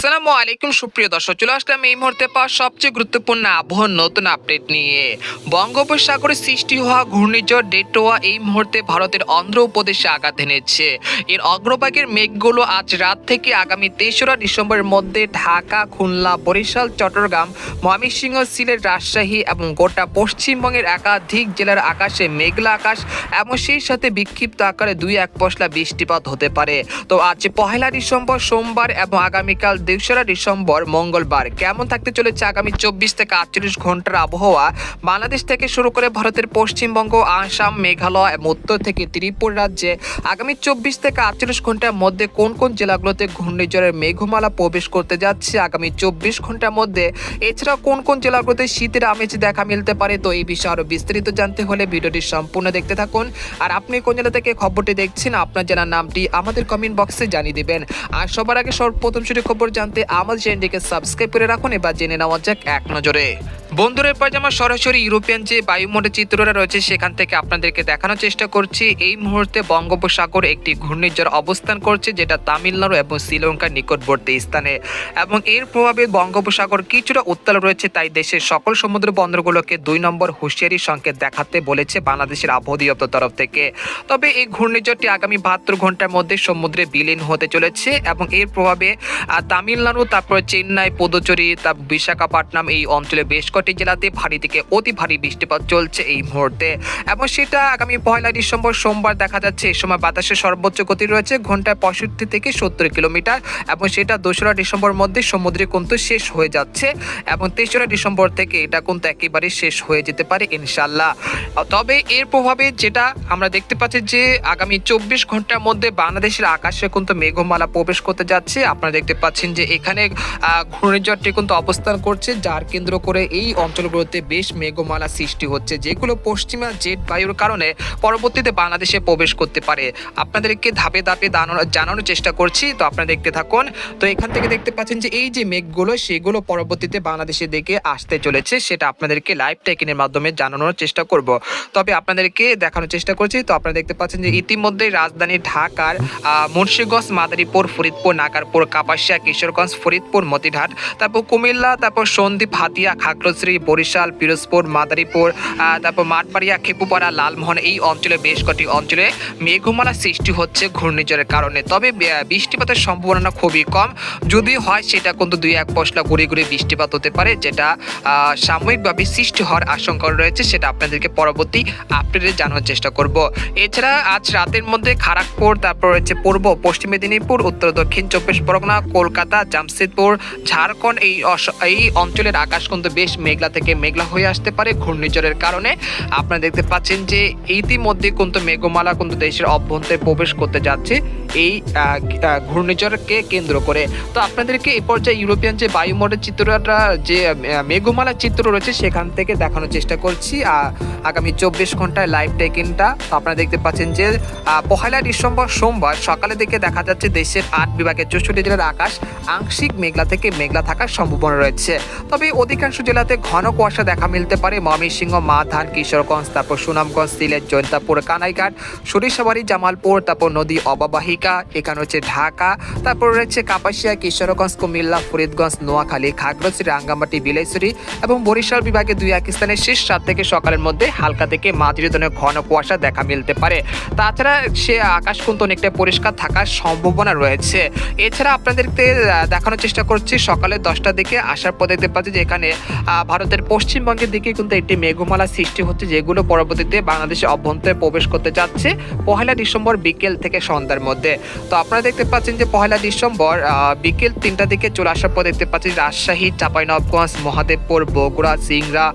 আসসালামু আলাইকুম, সুপ্রিয় দর্শক, চলে আসলাম এই মুহূর্তে পাওয়া সবচেয়ে গুরুত্বপূর্ণ আবহাওয়ার নতুন আপডেট নিয়ে। বঙ্গোপসাগরে সৃষ্টি হওয়া ঘূর্ণিঝড় ডেটোয়া এই মুহূর্তে ভারতের অন্ধ্র উপদেশে আঘাত এনেছে। এর অগ্রভাগের মেঘগুলো আজ রাত থেকে আগামী তেসরা ডিসেম্বরের মধ্যে ঢাকা, খুলনা, বরিশাল, চট্টগ্রাম, ময়মনসিংহ, সিলেট, রাজশাহী এবং গোটা পশ্চিমবঙ্গের একাধিক জেলার আকাশে মেঘলা আকাশ এবং সেই সাথে বিক্ষিপ্ত আকারে দুই এক পশলা বৃষ্টিপাত হতে পারে। তো আজ পহেলা ডিসেম্বর, সোমবার এবং আগামীকাল দোসরা ডিসেম্বর, মঙ্গলবার। কেমন থাকতে চলেছে আগামী চব্বিশ থেকে আটচল্লিশ ঘণ্টার আবহাওয়া? বাংলাদেশ থেকে শুরু করে ভারতের পশ্চিমবঙ্গ, আসাম, মেঘালয় উত্তর থেকে ত্রিপুরা রাজ্যে আগামী চব্বিশ থেকে আটচল্লিশ ঘণ্টার মধ্যে কোন কোন জেলাগুলোতে ঘূর্ণিঝড়ের মেঘমালা প্রবেশ করতে যাচ্ছে আগামী চব্বিশ ঘণ্টার মধ্যে? এছাড়া কোন কোন জেলাগুলোতে শীতের আমেজ দেখা মিলতে পারে? তো এই বিষয়ে আরও বিস্তারিত জানতে হলে ভিডিওটি সম্পূর্ণ দেখতে থাকুন। আর আপনি কোন জেলা থেকে খবরটি দেখছেন, আপনার জেলার নামটি আমাদের কমেন্ট বক্সে জানিয়ে দিবেন। আর সবার আগে সর্বপ্রথম সেটি খবর জানতে আমাদের চ্যানেলটিকে সাবস্ক্রাইব করে রাখুন এবার জেনে নেওয়া যাক এক নজরে। বন্ধুরা এরপর যে আমার সরাসরি ইউরোপিয়ান যে বায়ুমণ্ডল চিত্রটা রয়েছে সেখান থেকে আপনাদেরকে দেখানোর চেষ্টা করছি। এই মুহূর্তে বঙ্গোপসাগর একটি ঘূর্ণিঝড় অবস্থান করছে যেটা তামিলনাড়ু এবং শ্রীলঙ্কার নিকটবর্তী স্থানে। এবং এর প্রভাবে বঙ্গোপসাগর কিছুটা উত্তাল রয়েছে তাই দেশের সকল সমুদ্র বন্দরগুলোকে দুই নম্বর হুঁশিয়ারি সংকেত দেখাতে বলেছে বাংলাদেশের আবহাওয়া দপ্তর তরফ থেকে। তবে এই ঘূর্ণিঝড়টি আগামী বাহাত্তর ঘণ্টার মধ্যে সমুদ্রে বিলীন হতে চলেছে এবং এর প্রভাবে আহ, তামিলনাড়ু, তারপর চেন্নাই, পুদুচেরি তারপর বিশাখাপট্টনম এই অঞ্চলে বেশ কটি জেলাতে ভারী থেকে অতি ভারী বৃষ্টিপাত চলছে এই মুহূর্তে। এবং সেটা আগামী পয়লা ডিসেম্বর সোমবার দেখা যাচ্ছে। এই সময় বাতাসের সর্বোচ্চ গতি রয়েছে ঘন্টায় পঁয়ষট্টি থেকে সত্তর কিলোমিটার এবং সেটা দোসরা ডিসেম্বর মধ্যে সমুদ্রে কিন্তু শেষ হয়ে যাচ্ছে এবং তেসরা ডিসেম্বর থেকে এটা কিন্তু একেবারে শেষ হয়ে যেতে পারে ইনশাল্লাহ তবে এর প্রভাবে যেটা আমরা দেখতে পাচ্ছি যে আগামী চব্বিশ ঘণ্টার মধ্যে বাংলাদেশের আকাশে কিন্তু মেঘমালা প্রবেশ করতে যাচ্ছে। আপনারা দেখতে পাচ্ছেন যে এখানে আহ, ঘূর্ণিঝড়টি কিন্তু অবস্থান করছে যার কেন্দ্র করে এই অঞ্চলগুলোতে বেশ মেঘমালা সৃষ্টি হচ্ছে যেগুলো পশ্চিমা জেট বায়ুর কারণে পরবর্তীতে বাংলাদেশে প্রবেশ করতে পারে। আপনাদেরকে ধাপে ধাপে জানানোর চেষ্টা করছি তো আপনারা দেখতে থাকুন। তো এখান থেকে দেখতে পাচ্ছেন যে এই যে মেঘগুলো সেগুলো পরবর্তীতে বাংলাদেশের দিকে আসতে চলেছে সেটা আপনাদেরকে লাইভ টেকিনের মাধ্যমে জানানোর চেষ্টা করব। তবে আপনাদেরকে দেখানোর চেষ্টা করছি তো আপনারা দেখতে পাচ্ছেন যে ইতিমধ্যে রাজধানী ঢাকার মুন্সিগঞ্জ মাদারীপুর ফরিদপুর নাগারপুর কাপাসিয়া কিশোরগঞ্জ ফরিদপুর মতিঘাট তারপর কুমিল্লা, তারপর সন্দ্বীপ, হাতিয়া, খাগড়াছড়ি, বরিশাল, পিরোজপুর, মাদারীপুর তারপর মাঠবাড়িয়া খেপুপাড়া লালমোহন, এই অঞ্চলে বেশ কটি অঞ্চলে মেঘমালা সৃষ্টি হচ্ছে ঘূর্ণিঝড়ের কারণে। তবে বৃষ্টিপাতের সম্ভাবনা খুবই কম। যদি হয় সেটা কিন্তু দুই এক পশলা গুড়ি গুড়ি বৃষ্টিপাত হতে পারে, যেটা সাময়িকভাবে সৃষ্টি হওয়ার আশঙ্কা রয়েছে, সেটা আপনাদেরকে পরবর্তী আপডেটে জানানোর চেষ্টা করব। এছাড়া আজ রাতের মধ্যে খড়গপুর তারপর রয়েছে পূর্ব পশ্চিম মেদিনীপুর, উত্তর দক্ষিণ চব্বিশ পরগনা, কলকাতা জামশেদপুর ঝাড়খণ্ড এই এই অঞ্চলের আকাশ কিন্তু বেশ মেঘলা থেকে মেঘলা হয়ে আসতে পারে ঘূর্ণিঝড়ের কারণে। আপনারা দেখতে পাচ্ছেন যে ইতিমধ্যে কিন্তু মেঘমালা কিন্তু দেশের অভ্যন্তরে প্রবেশ করতে যাচ্ছে এই ঘূর্ণিঝড়কে কেন্দ্র করে। তো আপনাদেরকে এই পর্যায়ে ইউরোপিয়ান যে বায়ুমণ্ডল চিত্রটা যে আহ, মেঘমালা চিত্র রয়েছে সেখান থেকে দেখানোর চেষ্টা করছি। আগামী চব্বিশ ঘন্টায় লাইভ টেকিংটা তো আপনারা দেখতে পাচ্ছেন যে পহেলা ডিসেম্বর সোমবার সকালে দিকে দেখা যাচ্ছে দেশের আট বিভাগের চৌষট্টি জেলার আকাশ আংশিক মেঘলা থেকে মেঘলা থাকার সম্ভাবনা রয়েছে। তবে অধিকাংশ জেলাতে ঘন কুয়াশা দেখা মিলতে পারে। ময়মনসিংহ মাধান কিশোরগঞ্জ, তারপর সুনামগঞ্জ, সিলেট, জৈন্তাপুর, কানাইঘাট, সরিষাবাড়ি, জামালপুর, তারপর নদী অববাহিকা, এখানে হচ্ছে ঢাকা, তারপর রয়েছে কাপাসিয়া, কিশোরগঞ্জ, কুমিল্লা, ফরিদগঞ্জ, নোয়াখালী, খাগড়াছড়ি, রাঙ্গামাটি বিলাইছড়ি এবং বরিশাল বিভাগে দুই এক স্থানে শেষ সাত থেকে সকালের মধ্যে হালকা থেকে মাঝারি ধরনের ঘন কুয়াশা দেখা মিলতে পারে। তাছাড়া সে আকাশ কিন্তু অনেকটা পরিষ্কার থাকার সম্ভাবনা রয়েছে। এছাড়া আপনাদেরকে দেখানোর চেষ্টা করছি। সকালে দশটার দিকে আসার পর দেখতে পাচ্ছি যে এখানে ভারতের পশ্চিমবঙ্গের দিকে কিন্তু একটি মেঘমালা সৃষ্টি হচ্ছে, যেগুলো পরবর্তীতে বাংলাদেশের অভ্যন্তরে প্রবেশ করতে যাচ্ছে পহেলা ডিসেম্বর বিকেল থেকে সন্ধ্যার মধ্যে। তো আপনারা দেখতে পাচ্ছেন যে পহেলা ডিসেম্বর বিকেল তিনটা দিকে চলে আসার পর দেখতে পাচ্ছি রাজশাহী, চাঁপাইনবাবগঞ্জ, মহাদেবপুর, বগুড়া, সিংড়া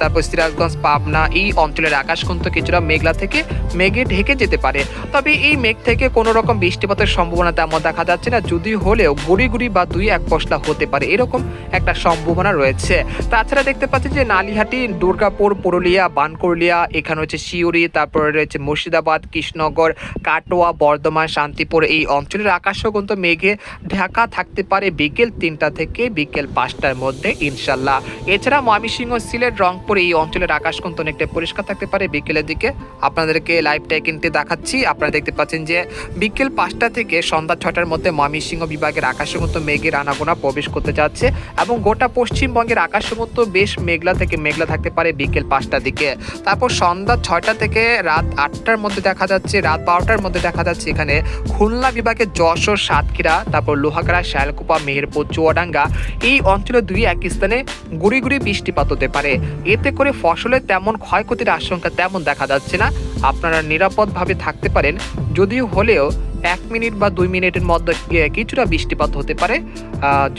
তারপর সিরাজগঞ্জ, পাবনা এই অঞ্চলের আকাশ কিন্তু কিছুটা মেঘলা থেকে মেঘে ঢেকে যেতে পারে। তবে এই মেঘ থেকে কোনো রকম বৃষ্টিপাতের সম্ভাবনা তেমন দেখা যাচ্ছে না যদি হলেও গুড়ি বা দুই এক পশলা হতে পারে, এরকম একটা সম্ভাবনা রয়েছে। তাছাড়া দেখতে পাচ্ছি যে নালিহাটি, দুর্গাপুর, পুরুলিয়া বানকুরলিয়া এখানে হচ্ছে শিউরি তারপরে রয়েছে মুর্শিদাবাদ, কৃষ্ণনগর, কাটোয়া, বর্ধমান, শান্তিপুর এই অঞ্চলের আকাশও কিন্তু মেঘে ঢাকা থাকতে পারে বিকেল তিনটা থেকে বিকেল পাঁচটার মধ্যে, ইনশাল্লাহ। এছাড়া ময়মনসিংহ সিলেট, রংপুর এই অঞ্চলের আকাশ কিন্তু অনেকটা পরিষ্কার থাকতে পারে বিকেলের দিকে। আপনাদেরকে লাইভটাই কিনতে দেখাচ্ছি। আপনারা দেখতে পাচ্ছেন যে বিকেল পাঁচটা থেকে সন্ধ্যা ছটার মধ্যে ময়মনসিংহ বিভাগের আকাশের মতো মেঘের আনাগোনা প্রবেশ করতে যাচ্ছে এবং গোটা পশ্চিমবঙ্গের আকাশের মতো বেশ মেঘলা থেকে মেঘলা থাকতে পারে বিকেল পাঁচটার দিকে। তারপর সন্ধ্যা ছয়টা থেকে রাত আটটার মধ্যে দেখা যাচ্ছে, রাত বারোটার মধ্যে দেখা যাচ্ছে এখানে খুলনা বিভাগের যশোর, সাতক্ষীরা, তারপর লোহাগড়া, শায়লকুপা, মেহেরপুর, চুয়াডাঙ্গা এই অঞ্চলে দুই এক স্থানে গুড়ি গুড়ি বৃষ্টিপাত হতে পারে। এতে করে ফসলের তেমন ক্ষয়ক্ষতির আশঙ্কা তেমন দেখা যাচ্ছে না। আপনারা নিরাপদভাবে থাকতে পারেন, যদিও হলেও এক মিনিট বা দুই মিনিটের মধ্যে কিছুটা বৃষ্টিপাত হতে পারে।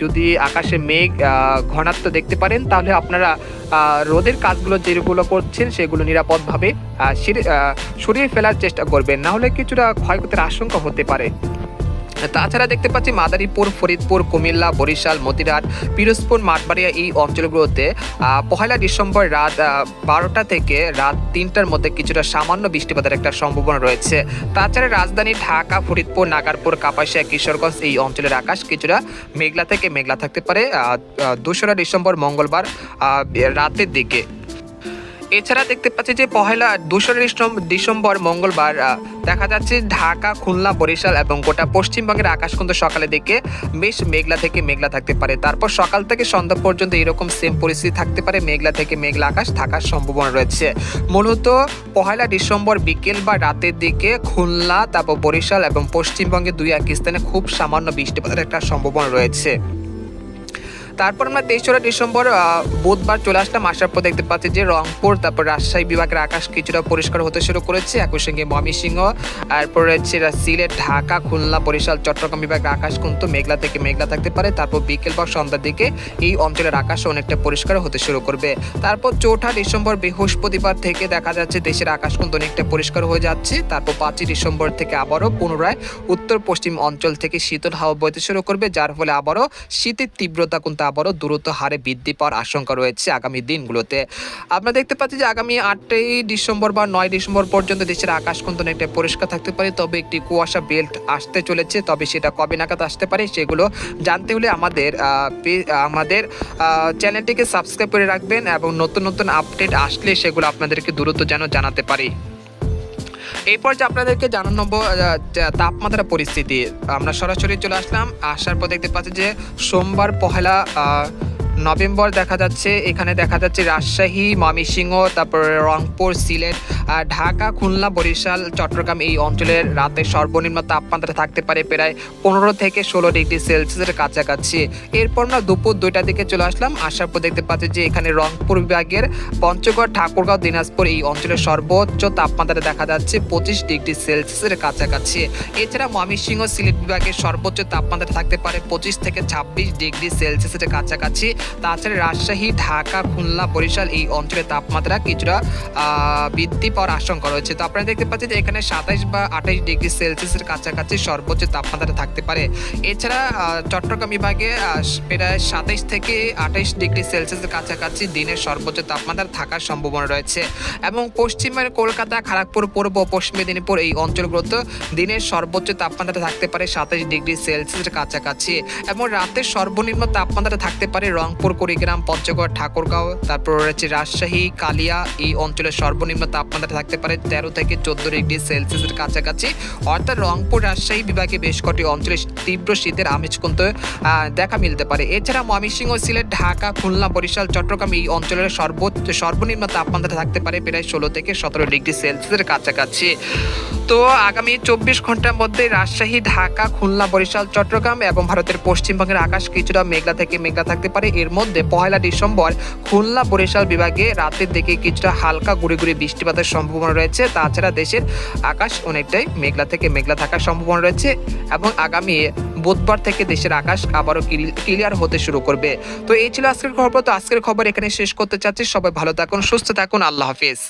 যদি আকাশে মেঘ ঘনাত্ম দেখতে পারেন, তাহলে আপনারা রোদের কাজগুলো যেগুলো করছেন সেগুলো নিরাপদভাবে সরিয়ে ফেলার চেষ্টা করবেন। না হলে কিছুটা ক্ষয়ক্ষতির আশঙ্কা হতে পারে। তাছাড়া দেখতে পাচ্ছি মাদারীপুর, ফরিদপুর, কুমিল্লা, বরিশাল, মতিরাট, পিরোজপুর, মাঠবাড়িয়া এই অঞ্চলগুলোতে পহেলা ডিসেম্বর রাত বারোটা থেকে রাত তিনটার মধ্যে কিছুটা সামান্য বৃষ্টিপাতের একটা সম্ভাবনা রয়েছে। তাছাড়া রাজধানী ঢাকা, ফরিদপুর, নাগারপুর, কাপাসিয়া, কিশোরগঞ্জ এই অঞ্চলের আকাশ কিছুটা মেঘলা থেকে মেঘলা থাকতে পারে। দোসরা ডিসেম্বর মঙ্গলবার রাতের দিকে। এছাড়া দেখতে পাচ্ছি যে পহেলা দুশো ডিসেম- ডিসেম্বর মঙ্গলবার দেখা যাচ্ছে ঢাকা, খুলনা, বরিশাল এবং গোটা পশ্চিমবঙ্গের আকাশ কিন্তু সকালের দিকে বেশ মেঘলা থেকে মেঘলা থাকতে পারে। তারপর সকাল থেকে সন্ধ্যা পর্যন্ত এরকম সেম পরিস্থিতি থাকতে পারে, মেঘলা থেকে মেঘলা আকাশ থাকার সম্ভাবনা রয়েছে। মূলত পহেলা ডিসেম্বর বিকেল বা রাতের দিকে খুলনা, তারপর বরিশাল এবং পশ্চিমবঙ্গে দুই এক স্থানে খুব সামান্য বৃষ্টিপাতের একটা সম্ভাবনা রয়েছে। তারপর আমরা তেইশরা ডিসেম্বর বুধবার চলে আসলাম। আসার পর দেখতে পাচ্ছি যে রংপুর, তারপর রাজশাহী বিভাগের আকাশ কিছুটা পরিষ্কার হতে শুরু করেছে। একই সঙ্গে ময়মনসিংহ, তারপর রয়েছে সিলেট, ঢাকা, খুলনা, বরিশাল, চট্টগ্রাম বিভাগের আকাশ কিন্তু মেঘলা থেকে মেঘলা থাকতে পারে। তারপর বিকেল বা সন্ধ্যার দিকে এই অঞ্চলের আকাশ অনেকটা পরিষ্কার হতে শুরু করবে। তারপর চৌঠা ডিসেম্বর বৃহস্পতিবার থেকে দেখা যাচ্ছে দেশের আকাশ কিন্তু অনেকটা পরিষ্কার হয়ে যাচ্ছে। তারপর পাঁচই ডিসেম্বর থেকে আবারও পুনরায় উত্তর পশ্চিম অঞ্চল থেকে শীতল হাওয়া বইতে শুরু করবে, যার ফলে আবারও শীতের তীব্রতা কিন্তু আবারও দ্রুত হারে বৃদ্ধি পাওয়ার আশঙ্কা রয়েছে আগামী দিনগুলোতে। আমরা দেখতে পাচ্ছি যে আগামী আটই ডিসেম্বর বা নয় ডিসেম্বর পর্যন্ত দেশের আকাশ কিন্তু অনেকটা পরিষ্কার থাকতে পারে, তবে একটি কুয়াশা বেল্ট আসতে চলেছে, তবে সেটা কবে নাগাদ আসতে পারে সেগুলো জানতে হলে আমাদের আমাদের চ্যানেলটিকে সাবস্ক্রাইব করে রাখবেন এবং নতুন নতুন আপডেট আসলে সেগুলো আপনাদেরকে দ্রুত যেন জানাতে পারি। এরপর যে আপনাদেরকে জানানো তাপমাত্রা পরিস্থিতি। আমরা সরাসরি চলে আসলাম। আসার পর দেখতে পাচ্ছি যে সোমবার পহেলা নভেম্বর দেখা যাচ্ছে। এখানে দেখা যাচ্ছে রাজশাহী, ময়মনসিংহ, তারপর রংপুর, সিলেট ঢাকা, খুলনা, বরিশাল, চট্টগ্রাম এই অঞ্চলের রাতে সর্বনিম্ন তাপমাত্রা থাকতে পারে প্রায় পনেরো থেকে ষোলো ডিগ্রি সেলসিয়াসের কাছাকাছি। এরপর আমরা দুপুর দুইটার দিকে চলে আসলাম। আসার পর দেখতে পাচ্ছি যে এখানে রংপুর বিভাগের পঞ্চগড়, ঠাকুরগাঁও, দিনাজপুর এই অঞ্চলের সর্বোচ্চ তাপমাত্রা দেখা যাচ্ছে পঁচিশ ডিগ্রি সেলসিয়াসের কাছাকাছি। এছাড়া ময়মনসিংহ সিলেট বিভাগের সর্বোচ্চ তাপমাত্রা থাকতে পারে পঁচিশ থেকে ছাব্বিশ ডিগ্রি সেলসিয়াসের কাছাকাছি। তাছাড়া রাজশাহী, ঢাকা, খুলনা, বরিশাল এই অঞ্চলের তাপমাত্রা কিছুটা বৃদ্ধি পাওয়ার আশঙ্কা রয়েছে। তো আপনারা দেখতে পাচ্ছেন যে এখানে সাতাইশ বা আঠাইশ ডিগ্রি সেলসিয়াসের কাছাকাছি সর্বোচ্চ তাপমাত্রা থাকতে পারে। এছাড়া চট্টগ্রাম বিভাগে প্রায় সাতাইশ থেকে আঠাইশ ডিগ্রি সেলসিয়াসের কাছাকাছি দিনের সর্বোচ্চ তাপমাত্রা থাকার সম্ভাবনা রয়েছে। এবং পশ্চিমের কলকাতা খড়গপুর পূর্ব পশ্চিম মেদিনীপুর এই অঞ্চলগুলোতে দিনের সর্বোচ্চ তাপমাত্রা থাকতে পারে সাতাইশ ডিগ্রি সেলসিয়াসের কাছাকাছি। এবং রাতের সর্বনিম্ন তাপমাত্রা থাকতে পারে রংপুর, কুড়িগ্রাম, পঞ্চগড়, ঠাকুরগাঁও, তারপর রয়েছে রাজশাহী, কালিয়া এই অঞ্চলের সর্বনিম্ন তাপমাত্রা থাকতে পারে তেরো থেকে চোদ্দ ডিগ্রি সেলসিয়াসের কাছাকাছি। অর্থাৎ রংপুর রাজশাহী বিভাগে বেশ কটি অঞ্চলে তীব্র শীতের আমেজ কিন্তু দেখা মিলতে পারে। এছাড়া ময়মনসিংহ, সিলেট, ঢাকা, খুলনা, বরিশাল, চট্টগ্রাম এই অঞ্চলের সর্বোচ্চ, সর্বনিম্ন তাপমাত্রা থাকতে পারে প্রায় ষোলো থেকে সতেরো ডিগ্রি সেলসিয়াসের কাছাকাছি। তো আগামী চব্বিশ ঘণ্টার মধ্যে রাজশাহী, ঢাকা, খুলনা, বরিশাল, চট্টগ্রাম এবং ভারতের পশ্চিমবঙ্গের আকাশ কিছুটা মেঘলা থেকে মেঘলা থাকতে পারে। এর মধ্যে পহেলা ডিসেম্বর খুলনা, বরিশাল বিভাগে রাতের দিকে কিছুটা হালকা গুড়ি গুড়ি বৃষ্টিপাতের সম্ভাবনা রয়েছে। তাছাড়া দেশের আকাশ অনেকটাই মেঘলা থেকে মেঘলা থাকার সম্ভাবনা রয়েছে এবং আগামী বুধবার থেকে দেশের আকাশ আবারও ক্লিয়ার হতে শুরু করবে। তো এই ছিল আজকের খবর। তো আজকের খবর এখানে শেষ করতে চাচ্ছি। সবাই ভালো থাকুন, সুস্থ থাকুন। আল্লাহ হাফিজ।